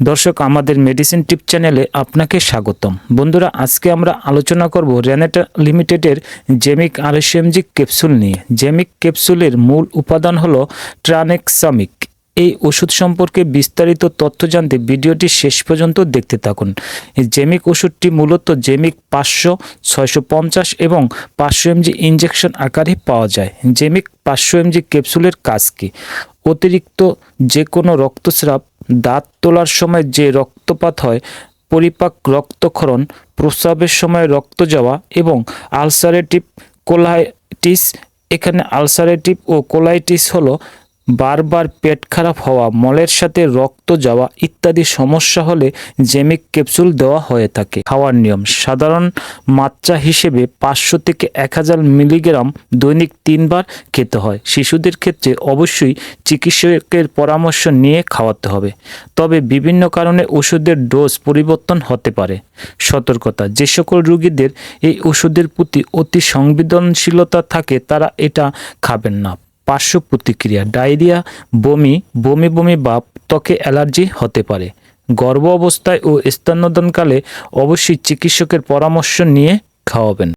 দর্শক, আমাদের মেডিসিন টিপ চ্যানেলে আপনাকে স্বাগতম। বন্ধুরা, আজকে আমরা আলোচনা করব রেনেটা লিমিটেডের জেমিক আরএসএমজি ক্যাপসুল নিয়ে। জেমিক ক্যাপসুলের মূল উপাদান হলো ট্রানেক্সামিক এই ওষুধ সম্পর্কে বিস্তারিত তথ্য জানতে ভিডিওটি শেষ পর্যন্ত দেখতে থাকুন। জেমিক ওষুধটি মূলত জেমিক পাঁচশো, ছয়শো পঞ্চাশ এবং পাঁচশো এমজি ইঞ্জেকশন আকারে পাওয়া যায়। জেমিক পাঁচশো এমজি ক্যাপসুলের কাজ কী? অতিরিক্ত যে কোনো রক্তস্রাব দাঁত তোলার সময় যে রক্তপাত হয়, পরিপাক রক্তক্ষরণ, প্রস্রাবের সময় রক্ত যাওয়া এবং আলসারেটিভ কোলাইটিস, এখানে আলসারেটিভ ও কোলাইটিস হলো বারবার পেট খারাপ হওয়া, মলের সাথে রক্ত যাওয়া ইত্যাদি সমস্যা হলে জেমিক ক্যাপসুল দেওয়া হয়ে থাকে। খাওয়ার নিয়ম, সাধারণ মাত্রা হিসেবে পাঁচশো থেকে এক হাজার মিলিগ্রাম দৈনিক তিনবার খেতে হয়। শিশুদের ক্ষেত্রে অবশ্যই চিকিৎসকের পরামর্শ নিয়ে খাওয়াতে হবে। তবে বিভিন্ন কারণে ওষুধের ডোজ পরিবর্তন হতে পারে। সতর্কতা, যে সকল রোগীদের এই ওষুধের প্রতি অতি সংবেদনশীলতা থাকে, তারা এটা খাবেন না। পার্শ্ব প্রতিক্রিয়া ডায়রিয়া, বমি বমি বমি বা ত্বকে অ্যালার্জি হতে পারে। গর্ভ অবস্থায় ও স্তন্যদানকালে অবশ্যই চিকিৎসকের পরামর্শ নিয়ে খাওয়াবেন।